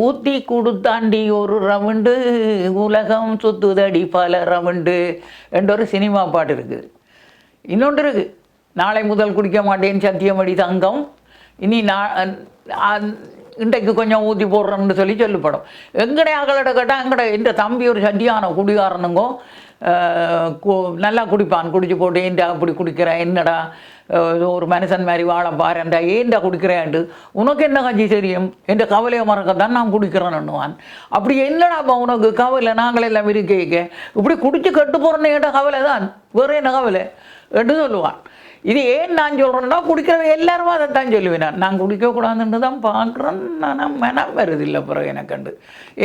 ஊத்தி கொடுத்தாண்டி ஒரு ரவுண்டு. உலகம் சுத்துதடி பல ரவுண்டு என்ற ஒரு சினிமா பாட்டு இருக்குது இன்னொன்று இருக்கு. நாளை முதல் குடிக்க மாட்டேன் சத்தியமடி தங்கம். இனி நான் இன்றைக்கு கொஞ்சம் ஊற்றி போடுறேன்னு சொல்லி சொல்லப்படும். எங்கடைய அகலட கேட்டால் எங்கட இந்த தம்பி ஒரு சட்டியான குடிகாரனுங்கோ நல்லா குடிப்பான். குடிச்சு போட்டு ஏண்டா அப்படி குடிக்கிறேன் என்னடா? ஒரு மனுஷன் மாதிரி வாழ பாருண்டா ஏண்டா குடிக்கிறேன்ட்டு. உனக்கு என்ன கஞ்சி தெரியும்? என்ற கவலையை மறக்கத்தான் நான் குடிக்கிறேன்னுவான் அப்படி என்னடாப்பா உனக்கு கவலை? நாங்களெல்லாம் இருக்கேக்க. இப்படி குடிச்சு கெட்டு போகிறேன்னு ஏண்டா கவலை தான் வேறு என்ன கவலை? என்று சொல்லுவான். இது ஏன் நான் சொல்கிறேன்னா குடிக்கிறவ எல்லாரும் அதைத்தான் சொல்லுவேன் நான். நான் குடிக்கக்கூடாதுன்னு தான் பார்க்குறேன் நான் மனம் வருது இல்லை பிறகு எனக்கண்டு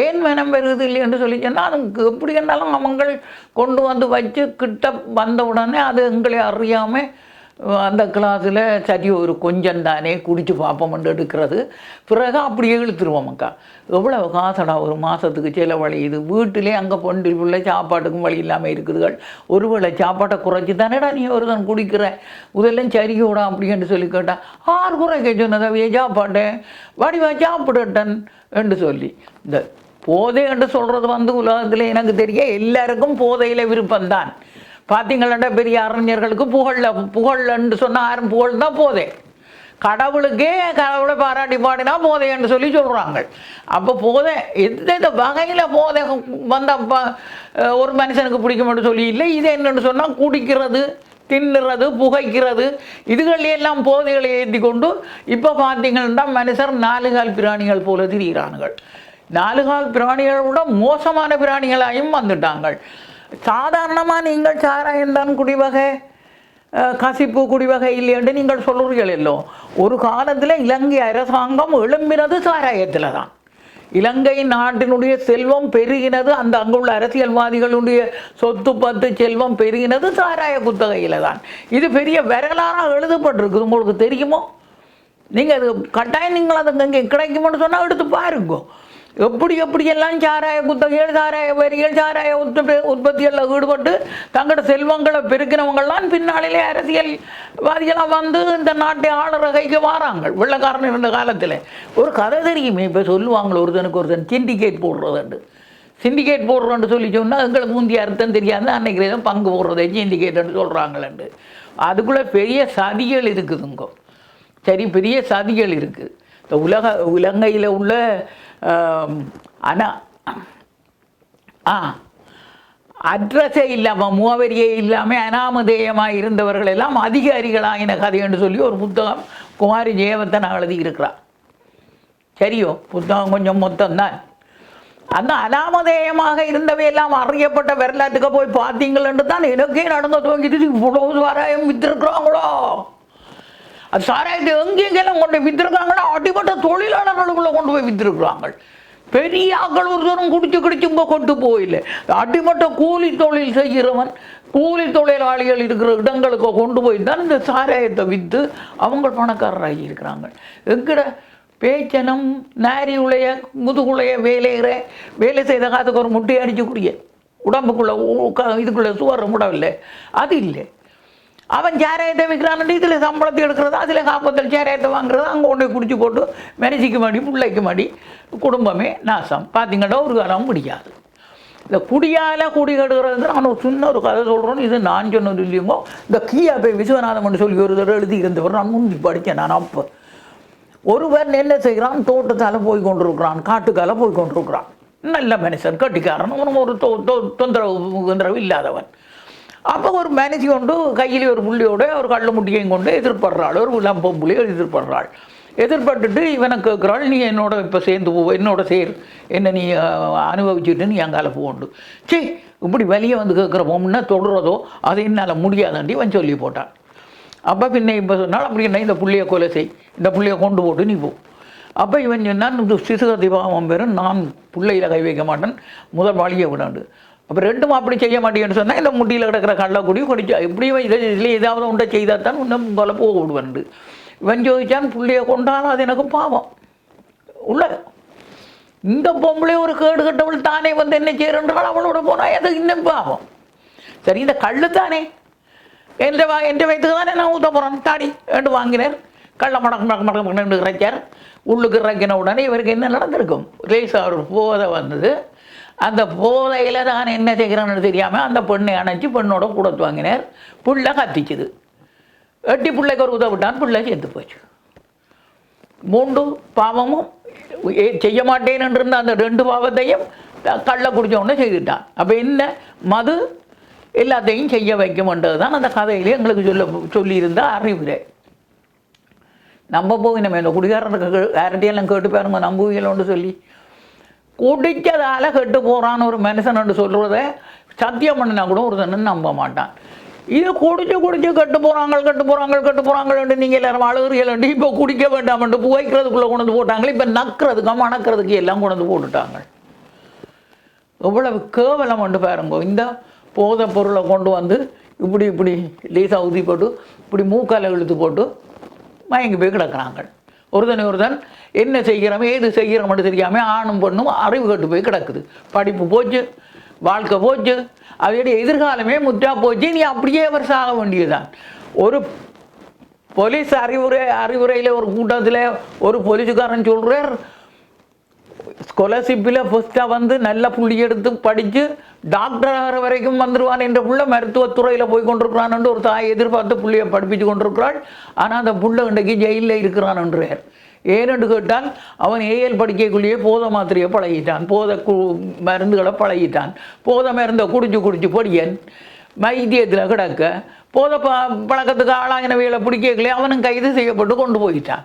ஏன் மனம் வருது இல்லைன்னு சொல்லி சொன்னால் அதுக்கு எப்படி இருந்தாலும் அவங்கள் கொண்டு வந்து வச்சு கிட்ட வந்த உடனே அது எங்களை அறியாமல் அந்த கிளாஸில் சரி ஒரு கொஞ்சம் தானே குடித்து பார்ப்போம்னு எடுக்கிறது. பிறகு அப்படியே இழுத்துருவோம் அக்கா. காசடா ஒரு மாதத்துக்கு செலவழியுது வீட்டிலே அங்கே பொண்டி பிள்ளை சாப்பாட்டுக்கும் வழி இல்லாமல் இருக்குதுகள். ஒருவேளை சாப்பாட்டை குறைச்சி தானேடா நீ ஒருத்தன் குடிக்கிற? இதெல்லாம் சரியோடா அப்படின்னு சொல்லி கேட்டேன் ஆறு குறைக்க சொன்னதாவே சாப்பாட்டேன் வடிவா சாப்பிடட்டன் என்று சொல்லி. இந்த போதை என்று சொல்கிறது வந்து உலகத்தில் எனக்கு தெரிய எல்லாருக்கும் போதையில் விருப்பம்தான். பார்த்தீங்களா பெரிய அறிஞர்களுக்கு புகழ புகழ்ன்னு சொன்னால் யாரும் புகழ் தான் போதே. கடவுளுக்கே கடவுளை பாராட்டி பாடினா போதை என்று சொல்லி சொல்கிறாங்க அப்போ போதை எந்த இந்த வகையில் போதை வந்த ஒரு மனுஷனுக்கு பிடிக்கும்னு சொல்லி இல்லை இது என்னென்னு சொன்னால் குடிக்கிறது தின்னுறது புகைக்கிறது இதுகளையெல்லாம் எல்லாம் போதைகளை ஏற்றி கொண்டு இப்போ பார்த்தீங்கன்னா மனுஷர் நாலு கால் பிராணிகள் போல திரிகிறார்கள் நாலு கால் பிராணிகளை விட மோசமான பிராணிகளாயும் வந்துட்டாங்கள் சாதாரணமாக நீங்கள் சாராயம் தான் குடிவகை கசிப்பு குடிவகை இல்லையென்று நீங்கள் சொல்லுறீர்கள் இல்லோ. ஒரு காலத்தில் இலங்கை அரசாங்கம் எழும்பினது சாராயத்தில் தான். இலங்கை நாட்டினுடைய செல்வம் பெருகினது அந்த அங்குள்ள அரசியல்வாதிகளுடைய சொத்து பத்து செல்வம் பெருகினது சாராய குத்தகையில் தான். இது பெரிய வரலாறாக எழுதப்பட்டிருக்குது. உங்களுக்கு தெரியுமோ? நீங்கள் அது கட்டாயம் நீங்கள் அது இங்கே கிடைக்குமோன்னு சொன்னால் எடுத்து பாருங்க. எப்படி எப்படியெல்லாம் சாராய குத்தகைகள் சாராய வரிகள் சாராய உற்பத்தி உற்பத்திகளில் ஈடுபட்டு தங்களோட செல்வங்களை பெருக்கினவங்கள்லாம் பின்னாளிலே அரசியல்வாதிகளாக வந்து இந்த நாட்டை ஆளுற கைக்கு வாராங்க. வெள்ளக்காரன் இருந்த காலத்தில். ஒரு கதை தெரியுமே இப்போ சொல்லுவாங்களே ஒருத்தனுக்கு ஒருத்தன் சிண்டிகேட் போடுறதுண்டு. சிண்டிகேட் போடுறோன்னு சொல்லி சொன்னால் எங்களுக்கு முந்தைய அர்த்தம் தெரியாது அன்னைக்கு தான் பங்கு போடுறது சிண்டிகேட்னு சொல்கிறாங்களேண்டு அதுக்குள்ளே பெரிய சதிகள் இருக்குதுங்க. சரி பெரிய சதிகள் இருக்குது இந்த உலக இலங்கையில் உள்ள ஆனால் அனா ஆ அட்ரஸே இல்லாமல் முகவரியே இல்லாமல் அனாமதேயமாக இருந்தவர்கள் எல்லாம் அதிகாரிகளாகின கதைன்னு சொல்லி ஒரு புத்தகம் குமாரி ஜெயவர்த்தன் அழுதி இருக்கிறார். சரியோ? புத்தகம் கொஞ்சம் மொத்தம்தான். அந்த அனாமதேயமாக இருந்தவையெல்லாம் அறியப்பட்ட வரலாற்றுக்கு போய் பார்த்தீங்களேன்னு தான் எனக்கே நடந்து துவங்கிட்டு இவ்வளவு சாராயம் வித்திருக்கிறாங்களோ? அது சாராயத்தை எங்கெங்கெல்லாம் கொண்டு போய் வித்திருக்காங்களோ அடிப்பட்ட தொழிலாளர்களுக்குள்ளே கொண்டு போய் வித்திருக்கிறாங்க. பெரிய ஆக்கள் ஒருத்தரும் குடிச்சு குடிச்சு இங்கே கொண்டு போயில. அடிமட்ட கூலி தொழில் செய்கிறவன் கூலி தொழிலாளிகள் இருக்கிற இடங்களுக்கு கொண்டு போய் தான் இந்த சாராயத்தை விற்று அவங்க பணக்காரராகி இருக்கிறாங்க. எங்கட பேச்சனம் நாரி உலைய முதுகுளைய வேலைகிற வேலை செய்த காத்துக்கு ஒரு முட்டையை அடிச்சுக்கூடிய உடம்புக்குள்ளே இதுக்குள்ளே ஊ- க- முடவில்லை அது இல்லை. அவன் சேரையத்தை விற்கிறான் இதில் சம்பளத்தை எடுக்கிறது அதில் காப்பத்தில் சேராயத்தை வாங்குறது அங்கே கொண்டு போய் குடிச்சு போட்டு மெனசிக்கு மாடி பிள்ளைக்கு மாடி குடும்பமே நாசம். பார்த்தீங்கன்னா ஒரு காலம் முடியாது இந்த குடியால் குடி கெடுகிறது நான் ஒரு சின்ன ஒரு கதை சொல்கிறேன் இது நான் சொன்னது இல்லையுமோ இந்த கீயா போய் விஸ்வநாதன் சொல்லி ஒரு தடவை எழுதி இருந்தவர் நான் முந்தி படித்தேன் நான் அப்போ. ஒருவர் என்ன செய்கிறான்? தோட்டத்தால் போய் கொண்டிருக்கிறான் காட்டுக்கால போய் கொண்டிருக்கிறான். நல்ல மனுஷன் கட்டிக்காரன் அவனும் ஒரு தொ- தொ- தொந்தரவு தொந்தரவு இல்லாதவன். அப்போ ஒரு மேனேஜ் கொண்டு கையில் ஒரு புள்ளியோட ஒரு கள்ள முட்டியையும் கொண்டு எதிர்படுறாள். ஒரு லம்பம் புள்ளியை எதிர்படுறாள். எதிர்பட்டுட்டு இவனை கேட்குறாள் நீ என்னோட இப்போ சேர்ந்து போ என்னோட சேர். என்ன நீ அனுபவிச்சுட்டு நீ அங்கால போகண்டு சீ இப்படி வெளியே வந்து கேட்குற பொம்னா தொடுறதோ அது என்னால் முடியாதாண்டி இவன் சொல்லி போட்டான். அப்போ பின்ன இப்போ சொன்னால் அப்படி என்ன இந்த புள்ளியை கொலை செய். இந்த புள்ளியை கொண்டு போட்டு நீ போ. அப்போ இவன் சொன்னான் சிசுக தீபாவம் பெரும் நான் பிள்ளையில கை வைக்க மாட்டேன். முதல் வழியை விடாண்டு. அப்போ ரெண்டும் அப்படி செய்ய மாட்டேன்னு சொன்னால் இந்த முட்டியில் கிடக்கிற கள்ளக்குடியும் குடிச்சா எப்படியும் இதை இதில் ஏதாவது உண்டை செய்தால் தான் இன்னும் உங்களை போக விடுவண்டு இவன் ஜோதிச்சான் பிள்ளைய கொண்டாலும் அது எனக்கு பாவம். உள்ள. இந்த பொம்பளை ஒரு கேடு கட்டவள் தானே வந்து என்ன செய்யறன்றால் அவளோட போனால் அது இன்னும் பாவம். சரி இந்த கல் தானே? எந்த வா எந்த வயதுக்கு தானே நான் ஊத்த போகிறேன் தாடி என்று வாங்கினர். கள்ள மடக்கு மடக்கு மடக்கு மடக்கு உள்ளுக்கு இறக்கின உடனே இவருக்கு என்ன நடந்திருக்கும்? லேசாக ஒரு போதை வந்தது. அந்த போதையில் நான் என்ன செய்கிறேன்னு தெரியாமல் அந்த பெண்ணை அணைச்சி பெண்ணோட கூட வாங்கினார். புள்ள கத்திச்சுது எட்டி பிள்ளைக்கு ஒரு உதவிட்டான் பிள்ளை செத்து போச்சு. மூன்று பாவமும் செய்ய மாட்டேன் இருந்த அந்த ரெண்டு பாவத்தையும் கள்ள குடித்தவொடனே செய்துட்டான். அப்போ என்ன? மது எல்லாத்தையும் செய்ய வைக்கும்ன்றது தான் அந்த கதையிலே எங்களுக்கு சொல்ல சொல்லியிருந்த அறிவுரை. நம்ம போய் நம்ம இந்த குடிகாரனுக்கு யார்கிட்டையெல்லாம் கேட்டு பாருங்க நம்புவீங்களோன்னு சொல்லி. குடிச்சதால கெட்டு போகிறான்னு ஒரு மனுஷன் சொல்கிறத சத்தியம் பண்ணினா கூட ஒருத்தன் நம்ப மாட்டான். இது குடிச்சு குடிச்சு கெட்டு போகிறாங்க கெட்டு போகிறாங்க கெட்டு போகிறாங்கன்ட்டு நீங்கள் எல்லாரும் அழுகிறீங்களே இப்போ குடிக்க வேண்டாம்ன்ட்டு புகைக்கிறதுக்குள்ளே கொண்டு வந்து போட்டாங்களே இப்போ நக்கிறதுக்கு மணக்கிறதுக்கு எல்லாம் கொண்டு வந்து போட்டுட்டாங்க. எவ்வளவு கேவலம் கொண்டு பாருங்க இந்த போதை பொருளை கொண்டு வந்து இப்படி இப்படி லேசாக ஊதி போட்டு இப்படி மூக்கால இழுத்து போட்டு மயங்கி போய் கிடக்குறாங்க. ஒருதன் ஒருத்தன் என்ன செய்கிறோம் ஏது செய்கிறோம்னு தெரியாமல் ஆணும் பொண்ணும் அறிவு கட்டு போய் கிடக்குது. படிப்பு போச்சு வாழ்க்கை போச்சு அவையுடைய எதிர்காலமே முற்றா போச்சு நீ அப்படியே அவர் சாக வேண்டியதுதான். ஒரு போலீஸ் அறிவுரை அறிவுரையில் ஒரு கூட்டத்தில் ஒரு போலீஸுக்காரன் சொல்கிறார் ஸ்காலர்ஷிப்பில் ஃபஸ்ட்டாக வந்து நல்ல புள்ளி எடுத்து படித்து டாக்டர் ஆகிற வரைக்கும் வந்துடுவான் என்ற புள்ள மருத்துவத்துறையில் போய் கொண்டிருக்கிறான் ஒரு தாய் எதிர்பார்த்து புள்ளையை படிப்பிச்சு கொண்டிருக்கிறாள். ஆனால் அந்த புள்ள இன்றைக்கு ஜெயிலில் இருக்கிறான் என்றார். ஏனென்று கேட்டால் அவன் ஏஎல் படிக்கக்குள்ளேயே போத மாத்திரையை பழகிட்டான். போத கு மருந்துகளை பழகிட்டான். போத மருந்தை குடிச்சு குடிச்சு பொடியன் வைத்தியத்தில் கிடக்க போத ப பழக்கத்துக்கு ஆளாகினவைகளை பிடிக்கலையே அவனும் கைது செய்யப்பட்டு கொண்டு போயிட்டான்.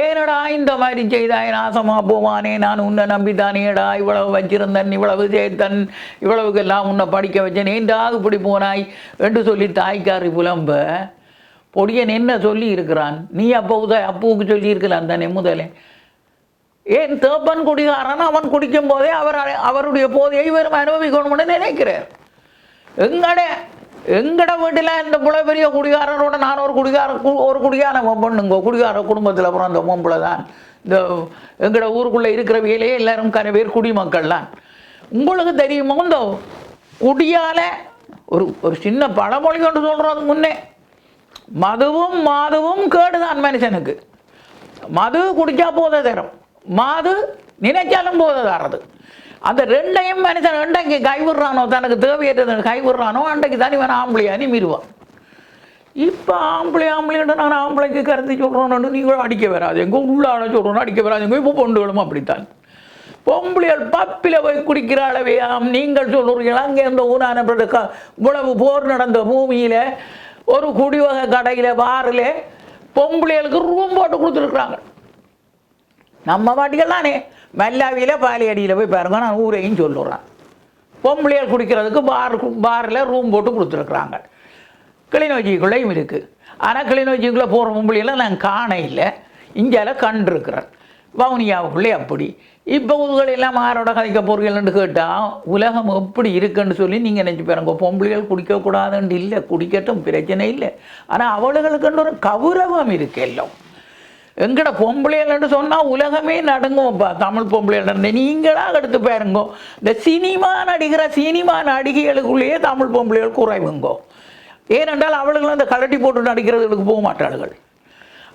ஏனடா இந்த மாதிரி செய்தாய் நாசமா போவானே நான் உன்னை நம்பித்தானேடா இவ்வளவு வச்சிருந்தன் இவ்வளவு சேர்த்தன் இவ்வளவுக்கெல்லாம் உன்னை படிக்க வச்சேன். ஏண்டாக இப்படி போனாய்? என்று சொல்லி தாய்க்காரி புலம்ப பொடியன் என்ன சொல்லி இருக்கிறான்? நீ அப்போ உத அப்புவுக்கு சொல்லி இருக்கலாம் தானே முதலே. ஏன் தேப்பன் குடிகாரன்? அவன் குடிக்கும் போதே அவர் அவருடைய போதையை இவரும் அனுபவிக்கணும்னு நினைக்கிறார். எங்கடே எங்கட வீட்டில் இந்த பிள்ளை பெரிய குடிகாரனோட நான் ஒரு குடிகார கு- ஒரு குடிகார பொண்ணுங்க குடிகார குடும்பத்தில் பிறந்த பொம்பளை தான் இந்த எங்கட ஊருக்குள்ளே இருக்கிறவையிலே எல்லாரும் கன பேர் குடிமக்கள் தான் உங்களுக்கு தெரியுமோ? இந்த குடியால் ஒரு ஒரு சின்ன பழமொழி கொண்டு சொல்கிறது முன்னே மதுவும் மாதுவும் கேடுதான் மனுஷனுக்கு. மது குடித்தா போதை தரும் மாது நினைச்சாலும் போதை தரது அந்த ரெண்டையும் மனுஷன் ரெண்டைக்கு கைவிடுறானோ தனக்கு தேவையற்றது கைவிடுறானோ அன்றைக்கு தனி வேணா ஆம்பளையா நிமிருவான் இப்போ ஆம்பளை ஆம்பளைன்னு நான் ஆம்பளைக்கு கருத்து சொல்கிறோன்னு நீங்களும் அடிக்க வராது. எங்கோ உள்ளாட சொல்கிறோன்னு அடிக்க வராது. எங்கோ இப்போ பொண்டுகளும் அப்படித்தான். பொம்பளைகள் பப்பில் போய் குடிக்கிற அளவையாம் நீங்கள் சொல்கிறீர்கள் அங்கே இந்த ஊரான க- இவ்வளவு போர் நடந்த பூமியில் ஒரு குடிவகை கடையில் பாரில் பொம்பளைகளுக்கு ரூம் போட்டு கொடுத்துருக்குறாங்க. நம்ம வாட்டிகள் தானே. மல்லாவியில் பாலியடியில் போய் பாருங்க நான் ஊரையும் சொல்லுறேன். பொம்பளையால் குடிக்கிறதுக்கு பார் பாரில் ரூம் போட்டு கொடுத்துருக்குறாங்க. கிளிநொச்சிக்குள்ளேயும் இருக்குது ஆனால் கிளிநொச்சிக்குள்ளே போகிற பொம்பளையெல்லாம் நான் காண இல்லை. இந்தியாவில் கண்டிருக்கிறேன். வவுனியாவுக்குள்ளே அப்படி. இப்போ எல்லாம் மாரோட கதைக்க போறீங்கன்னு கேட்டால் உலகம் எப்படி இருக்குன்னு சொல்லி நீங்கள் நினச்சி பாருங்க. பொம்பளைகள் குடிக்கக்கூடாதுன்னு இல்லை குடிக்கட்டும் பிரச்சனை இல்லை. ஆனால் அவளுகளுக்குன்னு ஒரு கௌரவம் இருக்கு எல்லாம். எங்கட பொம்பளைகள்னு சொன்னால் உலகமே நடுங்கும்ப்பா. தமிழ் பொம்பளைகள் நீங்களா எடுத்து பாருங்கோ. இந்த சினிமா நடிகிற சினிமா நடிகைகளுக்குள்ளேயே தமிழ் பொம்பளைகள் குறைவுங்கோ. ஏனென்றால் அவளுங்களும் அந்த கலட்டி போட்டு நடிக்கிறதுக்கு போக மாட்டாளுகள்.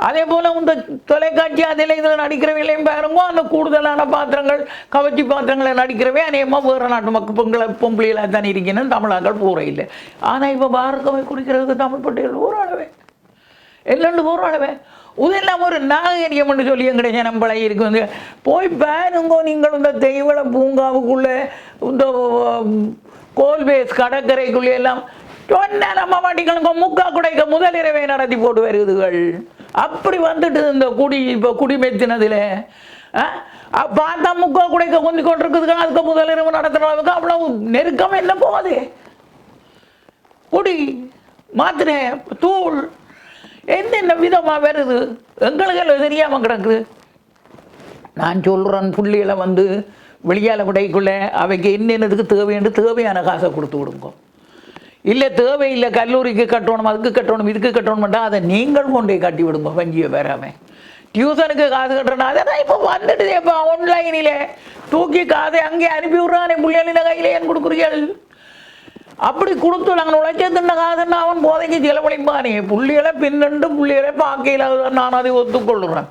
அதே போல் இந்த தொலைக்காட்சி அதில் இதில் நடிக்கிறவங்களையும் பாருங்கோ. அந்த கூடுதலான பாத்திரங்கள் கவர்ச்சி பாத்திரங்களை நடிக்கிறவே. அநேகமாக வேறு நாட்டு மக்கள் பொங்கலை பொம்பளைகளாக தான் இருக்கணும் தமிழாக்கள் போகிற இல்லை. ஆனால் இப்போ பாரதவை குடிக்கிறதுக்கு தமிழ் பட்டியல் ஊராளவே எல்லாண்டு போகிறாளவே இதெல்லாம் ஒரு நாகரிகம்னு சொல்லி எங்கடைய ஜனம் பழகி இருக்குது போய் பாருங்க நீங்கள் இந்த தெய்வள பூங்காவுக்குள்ளே இந்த கோல்பேஸ் கடற்கரைக்குள்ளே எல்லாம் சொன்ன நம்ம மாட்டிக்கணுங்க முக்கா குடைக்க முதலிரவை நடத்தி போட்டு வருதுகள். அப்படி வந்துட்டு இந்த குடி இப்போ குடிமெத்தினதில் பார்த்தா முக்கா குடைக்க கொஞ்சி கொண்டிருக்குதுங்க அதுக்கு முதலிரவு நடத்துகிற அளவுக்கு அவ்வளோ நெருக்கம் என்ன போகுது? குடி மாத்திரை தூள் என்னென்ன விதமாக வருது? எங்களுக்கு எல்லாம் தெரியாமல் கிடக்குது. நான் சொல்கிறேன் புள்ளிகளை வந்து வெளியால் விடைக்குள்ள அவைக்கு என்னென்னதுக்கு தேவைன்னு தேவையான காசை கொடுத்து விடுங்க. இல்லை தேவையில்லை கல்லூரிக்கு கட்டணும் அதுக்கு கட்டணும் இதுக்கு கட்டணும்ட்டா அதை நீங்கள் கொண்டே கட்டி விடுங்க வங்கியை வராமல் டியூஷனுக்கு காசு கட்டுறேன்னா அதான் இப்போ வந்துட்டு இப்போ ஆன்லைனில் தூக்கி காசை அங்கே அனுப்பி விட்றானே பிள்ளைகளின் கையில் ஏன் கொடுக்குறீர்கள்? அப்படி கொடுத்து நாங்கள் உழைச்ச தின்ன காதுன்னு அவன் போதைக்கு செலவழிப்பானே புள்ளிகளை பின்னண்டு புள்ளிகளை பார்க்கையில் நான் அதை ஒத்துக்கொள்ளுறேன்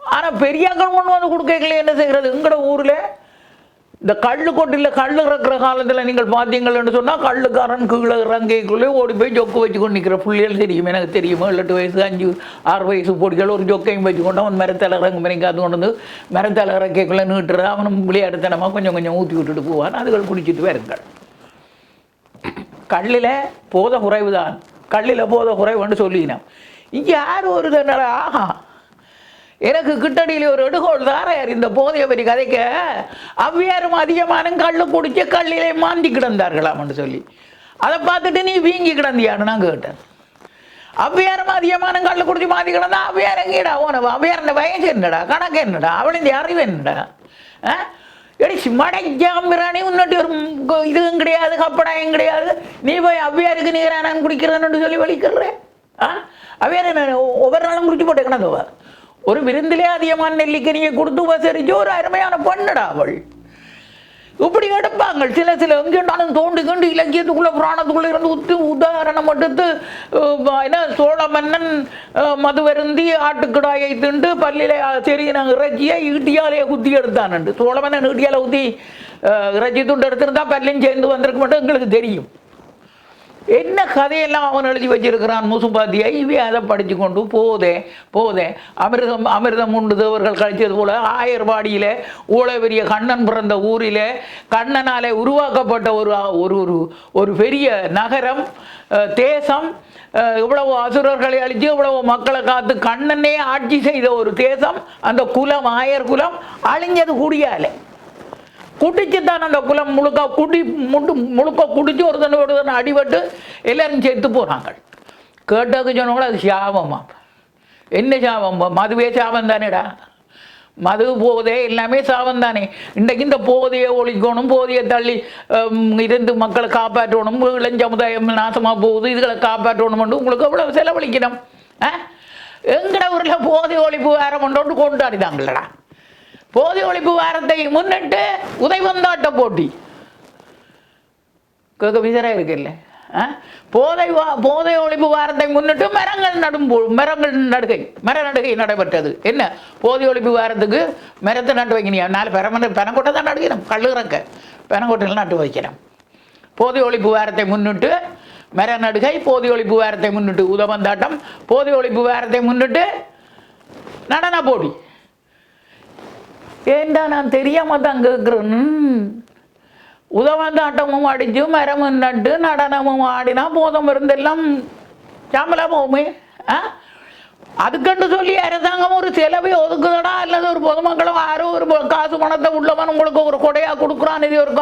ஆனால் பெரியாக்கள் கொண்டு வந்து கொடுக்கல என்ன செய்கிறது? எங்களோட ஊரில் இந்த கள்ளு கொட்டில் கல் இறக்குற காலத்தில் நீங்கள் பார்த்தீங்கன்னு சொன்னால் கல்லுக்காரன் கீழே இறங்கைக்குள்ளே ஓடி போய் ஜொக்கு வச்சு கொண்டு நிற்கிற பிள்ளைகள் தெரியும். எனக்கு தெரியும். ஏழு எட்டு வயசு அஞ்சு ஆறு வயசு பொடிகள் ஒரு ஜொக்கையும் வச்சு கொண்டு அவன் மரத்தில் இறங்கும். அது கொண்டு வந்து மரத்தில் இறக்கைக்குள்ளே நீட்டுற அவனும் விளையாடுத்தனமாக கொஞ்சம் கொஞ்சம் ஊற்றி விட்டுட்டு போவான். அதுகள் குடிச்சிட்டு வருங்கள். கல்லில் போத குறைவு தான் கல்லில் போத குறைவுன்னு சொல்லினோம் இங்கே யார் ஒரு தன்னடா ஆஹா. எனக்கு கிட்டடியில் ஒரு எடுகோள் தாரையார் இந்த போதைய பற்றி கதைக்க அவ்வியாரும் அதிகமான கல் குடிச்சு கல்லிலே மாந்தி கிடந்தார்களாம்னு சொல்லி. அதை பார்த்துட்டு நீ வீங்கி கிடந்தியான்னு நான் கேட்டேன். அவ்வியாரும் அதிகமான கல் குடிச்சு மாந்தி கிடந்தா அவ்வியார் எங்கேடா உனவு அவ்வியாரன் வயசு என்னடா? கணக்கு என்னடா? அவளுடைய அறிவு என்னடா? எடி மடைக்காமிரானே உன்னிட்டு ஒரு இதுவும் கிடையாது கப்படாயும் கிடையாது நீ போய் அவ்வியாருக்கு நீராக குடிக்கிறதுன்னு சொல்லி வலிக்கிறேன் ஆ அவ்வியார் என்ன ஒவ்வொரு நாளும் குடிச்சு போட்டு கிடந்தவ ஒரு விருந்திலே அதிகமான நெல்லிக்கனியை கொடுத்து உபசரிச்சு ஒரு அருமையான பெண்ணுடா அவள் இப்படி எடுப்பாங்க. சில சில எங்கேண்டாலும் தோண்டு கண்டு இலக்கியத்துக்குள்ள புராணத்துக்குள்ள இருந்து உத்து உதாரணம் எடுத்து என்ன சோழ மன்னன் அஹ், மதுவருந்தி ஆட்டுக்கிடாயை திண்டு பல்லிலே செரியின இறைச்சியை ஈட்டியாலே குத்தி எடுத்தானுண்டு. சோழ மன்னன் ஈட்டியால ஊற்றி அஹ், இறைச்சி துண்டு எடுத்திருந்தா பல்லையும் சேர்ந்து வந்திருக்க மட்டும் எங்களுக்கு தெரியும். என்ன கதையெல்லாம் அவன் எழுதி வச்சிருக்கிறான் முசுபாத்தியை இவே அதை படித்து கொண்டு போதே போதே. அமிர்தம் அமிர்தம் உண்டு தேவர்கள் கழிச்சது போல ஆயர்வாடியில் ஊழ பெரிய கண்ணன் பிறந்த ஊரில் கண்ணனாலே உருவாக்கப்பட்ட ஒரு ஒரு ஒரு ஒரு பெரிய நகரம் தேசம் இவ்வளவு அசுரர்களை அழித்து இவ்வளவு மக்களை காத்து கண்ணனே ஆட்சி செய்த ஒரு தேசம் அந்த குலம் ஆயர் குலம் அழிஞ்சது குடியாலே குடிச்சு தான் அந்த குலம் முழுக்க குடி முட்டு முழுக்க குடிச்சு ஒருத்தன் ஒருத்தன் அடிபட்டு எல்லாரும் சேர்த்து போகிறாங்க கேட்டதுக்கு சொன்னவங்கள அது சாபமா? என்ன சாபம்? மதுவே சாபம் தானேடா மது போதே எல்லாமே சாபம் தானே இன்றைக்கு இந்த போதையை ஒழிக்கணும் போதையை தள்ளி இருந்து மக்களை காப்பாற்றணும் இளம் சமுதாயம் நாசமாக போகுது இதுகளை காப்பாற்றணும்னு உங்களுக்கு எவ்வளோ செலவழிக்கணும் ஆ? எங்கட ஊரில் போதை ஒழிப்பு வேற கொண்டு கொண்டாடிதாங்களடா போதை ஒழிப்பு வாரத்தை முன்னிட்டு உதைவந்தாட்ட போட்டி. கேட்க விசரா இருக்குல்ல? ஆ? போதை வா போதை ஒழிப்பு வாரத்தை முன்னிட்டு மரங்கள் நடும் போ- மரங்கள் நடுகை மர நடுகை நடைபெற்றது. என்ன? போதை ஒழிப்பு வாரத்துக்கு மரத்தை நட்டு வைக்கணியா? நாலு பெரம பெனக்கொட்டை தான் நடுகிறோம் கல்லுறக்க பெனக்கொட்டையில் நட்டு வைக்கிறோம் போதை ஒழிப்பு வாரத்தை முன்னிட்டு மர நடுகை போதை ஒழிப்பு வாரத்தை முன்னிட்டு உதவந்தாட்டம் போதை ஒழிப்பு வாரத்தை முன்னிட்டு நடன போட்டி. ஏண்டா நான் தெரியாம தான் கேட்குறேன் உதவந்தாட்டமும் அடிஞ்சு மரமும் நட்டு நடனமும் ஆடினா போதம் இருந்தெல்லாம் சாம்பலா போகுமே ஆ? அதுக்கண்டு சொல்லி அரசாங்கம் ஒரு செலவை ஒதுக்குதடா அல்லது ஒரு பொதுமக்களும் யாரோ ஒரு காசு பணத்தை உள்ளவன் உங்களுக்கு ஒரு கொடையா கொடுக்குறான் இது ஒரு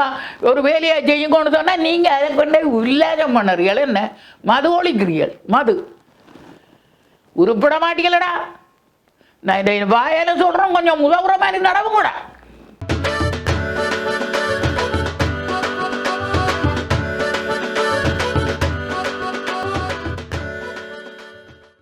ஒரு வேலையா செய்யுங்கன்னு சொன்னால் நீங்கள் அதை கொண்டே உல்லாசம் பண்ணுறீர்கள் என்ன? மது ஒழிக்கிறீர்கள் மது. உருப்பிட மாட்டீங்களடா. நான் இதை வாயால சொல்றேன் கொஞ்சம் உதவுற மாதிரி நடவு கூட